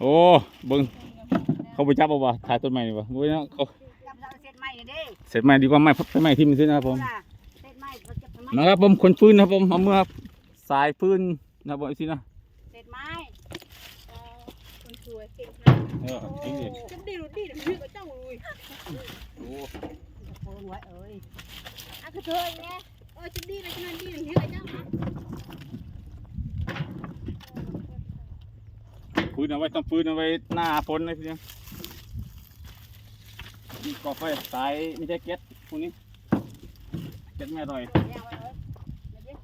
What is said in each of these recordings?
โอ้เบิ่งเขาไปจับเอาบ่ถ่ายต้นไม้นี่บ่บ่เนาะเขาจับเราเสร็จใหม่เด้เสร็จไม้ดีกว่าไม้ไปไม้ที่มันซื้อนะครับผมล่ะเสร็จใหม่เราเก็บใหม่นะครับผมคนฟืนนะครับผมเอามือครับสายฟืนนะครับผมสินะเสร็จใหม่คนสวยเก่งค่ะเออจริงดิจะดีหรือดีเดี๋ยวมันยืดกับเจ้าเลยโอ้จะโพนไว้เอ้ยอะคือเธอไงเออจะดีนะขนาดดีเดี๋ยวยืดกับเจ้าอะ นเอาไว้ต้องฟืนเอาไว้หน้าฝนนะพี่เนี่ยก่อไฟสายไม่ใช่เก็ตพวกนี้เก็ตไม่อร่อยแยกไว้เอ้ยเดี๋ยวดิก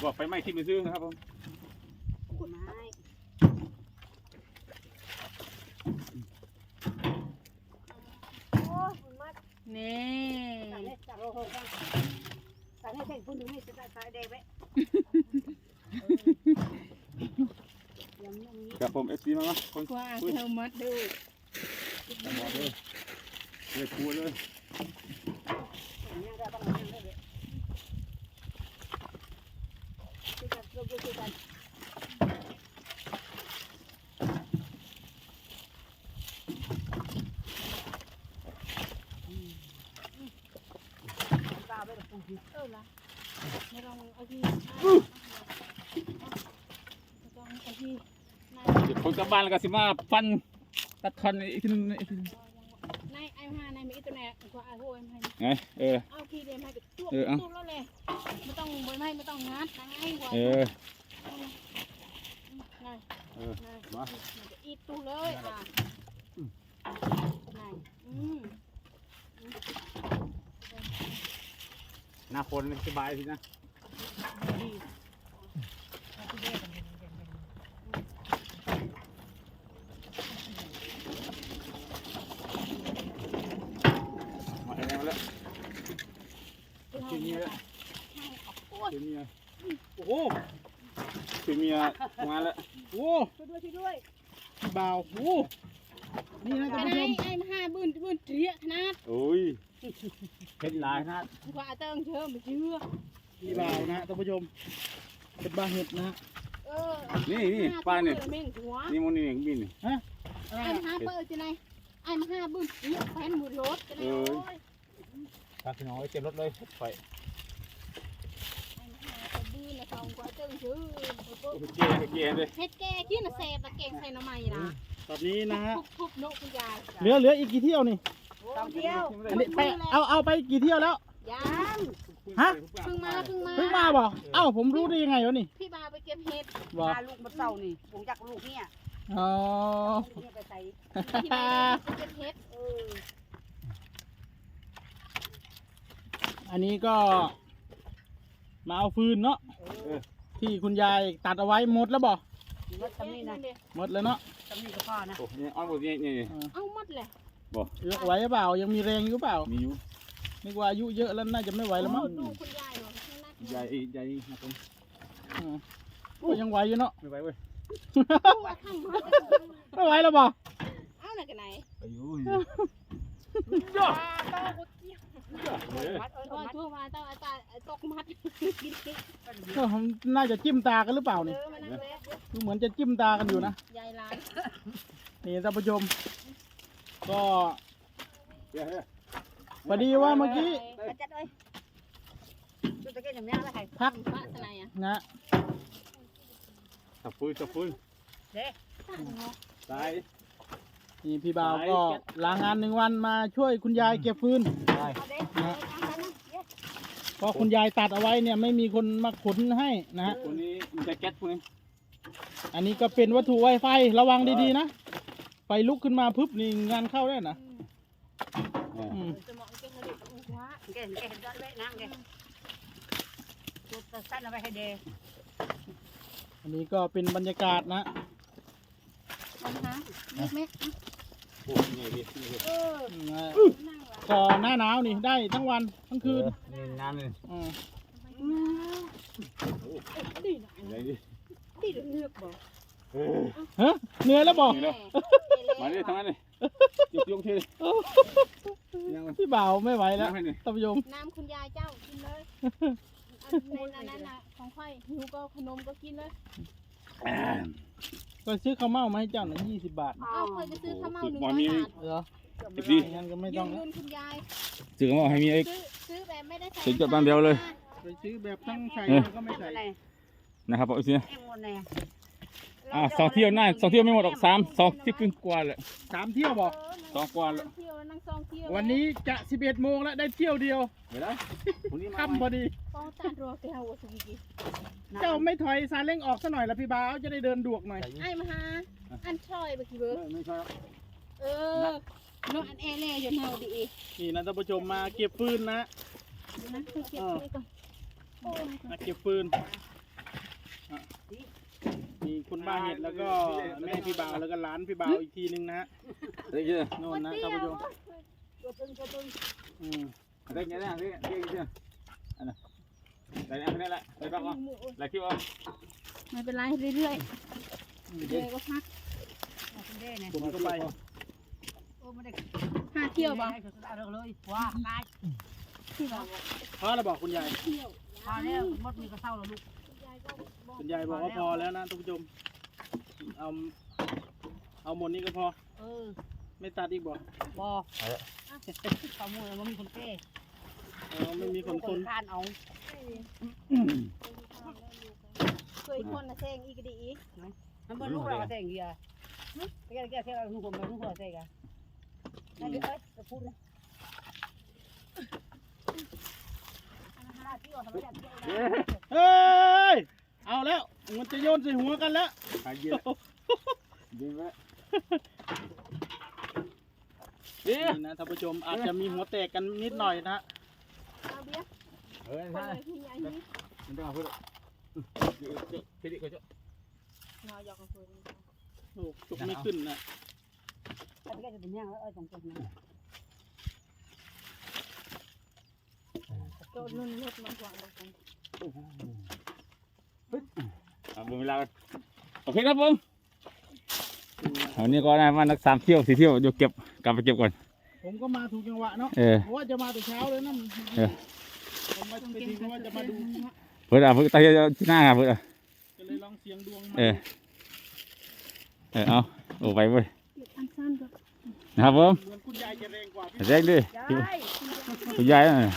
ไปไฟไหม้ที่มันซื้อนะครับผม ขุดไม้ นี่ สั่งให้จับโลโก้กันสั่งให้เด็กพุ่นตรงนี้จะได้สายเด็กไว้ยังยังนี้ ครับผมเอฟซีมาเนาะคนกว่าเธอมัดดูตำรวจเลยเลยครัวเลยยังได้บ้างยังได้เลยช่วยกันช่วยกันช่วยกันตา ไปกับปู่เออละไม่ต้องเอาที่ไม่ต้องเอาที่นเดี๋ยวผมกลับบ้านแล้วก็สิมาฟันตัดคอนอีกทีนึงอีกทีนึงนายไอ้ห้านายมีอิตแนกว่าไอ้โหยไม่ไงเออ เอาที่เดียวให้กับตัวเออเอาตัวแล้วเลยไม่ต้องไม่ไม่ไม่ต้องงัดนายว่าเออนายเออนายมาอีตูเลยอะนายอืม ห น้าฝนสบายสินะดีมาเองแล้วคือเมียแล้วคือเมียโอ้โหคือเมียมาแล้วโอ้ช่วยด้วยช่วยด้วยพี่บ่าวโอ้นี่นะไปท่านไหนผู้ชมไอ้มาห้าบื้นบื้นเทียขนาดโอ้ย เห็นหลายนะกว่าเติงเชื่อไม่เชื่อพี่บ่าวนะท่านผู้ชมเป็นบาเห็ดนะเออนี่นี่ป้าเนี่ยเม่งหัวนี่มันนี่เองบินนี่อะไรไอ้อะมาห้าเปิดจะไหนไอ้มาห้าบื้นเทียแฟนหมดรถจะไหนเออโอ้ยครับพี่น้องเต็มรถเลยไปไอ้มาห้าไปบื้นนะสองกว่าเติงชื่อโอ้ยเจ๊เจ๊เลยเฮ็ดแกขี้น่ะแซ่บตะเก่งใส่น้ำมันนะตอนนี้นะฮะทุบทุบโนคุณยายเหลือเหลืออีกกี่เที่ยวนี่ สองเที่ยวอันนี้ไปเอาเอาไปกี่เที่ยวแล้ว ยังฮะ เพิ่งมาเพิ่งมาเพิ่งมาบ่เอ้าผมรู้ได้ยังไงวะนี่พี่บาไปเก็บเห็ดบ่พาลูกมาเศร้านี่ผมจากลูกเนี่ยอ๋อเนี่ยไปใส่พี่บาไปเก็บเห็ดเอออันนี้ก็ มาเอาฟืนเนาะเออที่คุณยายตัดเอาไว้หมดแล้วบ่รถตำนี่นะหมดแล้วเนาะตำนี่ก็พ่อนะ โอ้ยอ้อนหมดนี่นี่เอาหมดเลย เหลือไว้หรือเปล่ายังมีแรงอยู่หรือเปล่ามีอยู่นึกว่าอายุเยอะแล้วน่าจะไม่ไหวแล้วมั้งดูคุณยายเหรอข้างหน้าใหญ่ใหญ่นะผมอืมก็ยังไหวอยู่เนาะ ไม่ไหวเว้ยว่าข้างหมดไม่ไหวแล้วบ่เอาหน่ะกันไหนอายุตาตากุฏิมัดเออตามัดทั่วมาตาตาตกมัดกินกินก็น่าจะจิ้มตากันหรือเปล่าเอนี่อมานั่งเลยดูเหมือนจะจิ้มตากันอยู่นะยายร้านนี่ท่านผู้ชม ก็เฮ้ยพอดีว่าเมื่อกี้มาจัดเลยชุดตะเกียบอย่างนี้แล้วใครพักพระสนายอะนะตับฟืนตับฟืนเด้ตายนี่พี่บ่าวก็ลางานหนึ่งวันมาช่วยคุณยายเก็บฟืนตายเอาเด้เอาตามกันนะเด้เพราะคุณยายตัดเอาไว้เนี่ยไม่มีคนมาขนให้นะฮะคนนี้มันจะแก๊สพวกนี้อันนี้ก็เป็นวัตถุไวไฟระวังดีๆนะ ไฟลุกขึ้นมาปุ๊บนี่งานเข้าได้นะอืมจะมองเก่งเลยหัวแกเห็นแกเห็นยอดไว้นั่งแกชุดสั้นเอาไว้ให้เด้อันนี้ก็เป็นบรรยากาศนะปัญหาเล็กไหมโอ้ยนี่นี่นี่เออนะนั่งละก็หน้าหนาวนี่ได้ทั้งวันทั้งคืนนี่น้ำเลยอืมดีนะไหนดิดีเลือกบอกเออ ฮะเหนื่อยแล้วบอกนี่แล้วมาดิทางนั้นเลยยกยกทีบ่าวไม่ไหวแล้วให้หน่อยท่านผู้ชมน้ำคุณยายเจ้ากินเลยอันในนั้นน่ะของค่อยหิวก็ขนมก็กินเลยก็ซื้อข้าวเม่ามาให้เจ้าหน่อยยี่สิบบาทเอาค่อยจะซื้อข้าวเม่าหนึ่งบ่ร้อยมีบาทเหรอเอฟซีงั้นก็ไม่ยืต้องนแล้ว ยืนคุณยายซื้อมาให้มีเอ็กซื้อซื้อแบบไม่ได้ใส่ซื้อจดบ้านเดียวเลย ไปซื้อแบบทั้งใส่เออแล้วก็ไม่ใส่นะครับผมสิเอ็มหมดเลย อ่าสองเที่ยวหน้าสองเที่ยวไม่หมดหรอกสามสองเที่ยวครึ่งกว่าแหละ สามเที่ยวบอก สองกว่าแล้ว เที่ยวแล้วนั่งซองเที่ยววันนี้จะสิบเอ็ดโมงแล้วได้เที่ยวเดียวเดี๋ยวนะพรุ่งนี้มาค่ำพอดี ป้องตันรัวเตียวสุกิเจ้าไม่ถอยซาเล้งออกซะหน่อยละพี่บ่าวจะได้เดินดวกหน่อย ไอ้มาหาอันช่อยเมื่อกี้เบอร์ไม่ใช่เออน้องอันแอเล่อยู่แนวดีนี่นะท่านผู้ชมมาเก็บฟืนนะนะเก็บไว้ก่อนโอ้ยมาเก็บฟืนอะ มีคุณป้าเห็ดแล้วก็แม่พี่บ่าวแล้วก็หลานพี่บ่าวอีกทีนึงนะฮะเด็กเยอะโน่นนะท่านผู้ชมตัวตึงตัวตึงอืมเด็กเยอะนะเด็กเด็กเยอะอันนั้นได้อันนี้แหละได้ปักอะได้คิวอะไม่เป็นไรเรื่อยๆเรื่อยก็พักเด้เนี่ยผมก็ไปโอ้ไม่ได้ห้าเที่ยวบ่เอาเลยว้าตายที่บ่พอแล้วบอกคุณยายเที่ยวพอแล้วมดมีกระเซ้าแล้วลูกยายก็บอก คุณยายบอกว่าพอแล้วนะท่านผู้ชมเอาเอาหมดนี้ก็พอ เออไม่ตัดอีกบอกบอข้อมูลมันมีคนแก้เออไม่มีคนคน คานเอาเคยคนนะแซงอีกดีอีกมันเหมือนลูกเราแต่งเกียร์แก้แก้แก้ลูกผมเป็นลูกเราแต่งกันนั่นเอ้ยจะพูดนะที่เราทำไม่ได้เฮ้ย เอาแล้ว มันจะโยนใส่หัวกันแล้วหายเย็นเย็นไหมเอ๊ะนี่นะท่านผู้ชมอาจจะมีหัวแตกกันนิดหน่อยนะเอาเบี้ยเฮ้ยคนใช่เลยที่ยายนี่มันต้องเอาพูดเดี๋ยวเดี๋ยวพี่ดิเขาจะนอยอกกับคนโอ้จุกไม่ขึ้นนะอันนี้จะเป็นย่างแล้วเอ้ยสองคนนะโดนนุ่นรถมันหวังลงไปอ่ะเวลากันโอเคครับผมวันนี้ก็ได้มานักสามเที่ยวสี่เที่ยวเดี๋ยวเก็บกลับไปเก็บก่อน ผมก็มาถูกจังหวะเนาะเออ เพราะว่าจะมาแต่เช้าเลยนะเออ ผมมาไปถึงว่าจะมาดูเพื่อนอะเพื่อนตายที่หน้าครับเพื่อนอะก็เลยลองเสียงดวงมาเออเออเอาโอ้ไปเว้ยเก็บอันสั้นก็นะครับผมเหมือนคุณยายจะแรงกว่าพี่แรกดิได้คุณยายน่ะ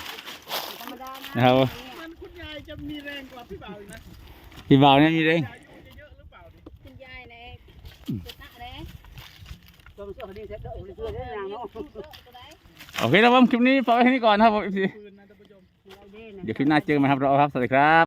ธรรมดานะครับมันคุณยายจะมีแรงกว่าพี่บ่าวอีกนะ พี่บ่าวเนี่ยมีเร่งยายอายุจะเยอะหรือเปล่าดิคุณยายเลยจะตะเลยตัวมันเชื่อคนนี้เสร็จแล้วเชื่อได้ยังเนาะตัวไหนโอเคครับผมคลิปนี้พอไว้แค่นี้ก่อนนะครับผมปืนนะท่านผู้ชมเดี๋ยวคลิปหน้าเจอกันใหม่ครับเราครับ สวัสดีครับ